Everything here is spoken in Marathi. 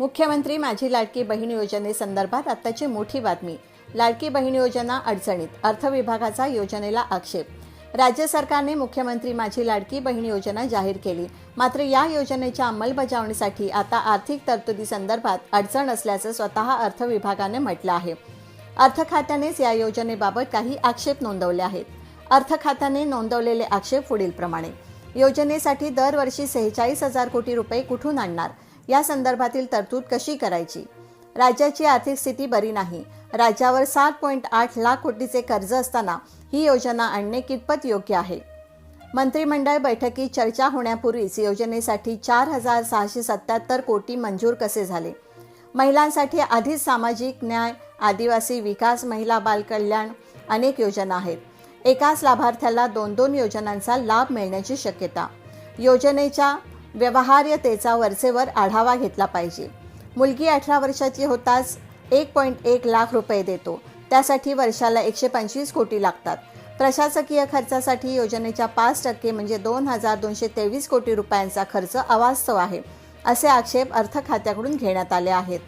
मुख्यमंत्री माझी लाडकी बहीण योजनेसंदर्भात आत्ताची मोठी बातमी. लाडकी बहीण योजना अडचणीत अर्थ विभागाचा योजनेला आक्षेप. राज्य सरकारने मुख्यमंत्री माझी लाडकी बहीण योजना जाहीर केली. मात्र या योजनेच्या अंमलबजावणीसाठी आता आर्थिक तरतुदीसंदर्भात अडचण असल्याचं स्वतः अर्थ विभागाने म्हटलं आहे. अर्थ खात्यानेच या योजनेबाबत काही आक्षेप नोंदवले आहेत. अर्थ खात्याने नोंदवलेले आक्षेप पुढीलप्रमाणे. योजनेसाठी दरवर्षी सेहेचाळीस हजार कोटी रुपये कुठून आणणार? या संदर्भातील तरतूद कशी करायची? राज्याची आर्थिक स्थिती बरी नाही. राज्यावर सात पॉईंट आठ लाख कोटीचे कर्ज असताना ही योजना आणणे कितपत योग्य आहे? मंत्रिमंडळ बैठकीत चर्चा होण्यापूर्वीच योजनेसाठी चार हजार सहाशे सत्याहत्तर कोटी मंजूर कसे झाले? महिलांसाठी आधीच सामाजिक न्याय आदिवासी विकास महिला बालकल्याण अनेक योजना आहेत. एकाच लाभार्थ्याला दोन दोन योजनांचा लाभ मिळण्याची शक्यता. योजनेच्या व्यवहार्यतेचा वरचेवर आढावा घेतला पाहिजे. मुलगी अठरा वर्षाची होताच एक पॉईंट एक लाख रुपये देतो. त्यासाठी वर्षाला एकशे पंचवीस कोटी लागतात. प्रशासकीय खर्चासाठी योजनेच्या पाच टक्के म्हणजे दोन हजार दोनशे तेवीस कोटी रुपयांचा खर्च अवास्तव आहे असे आक्षेप अर्थ खात्याकडून घेण्यात आले आहेत.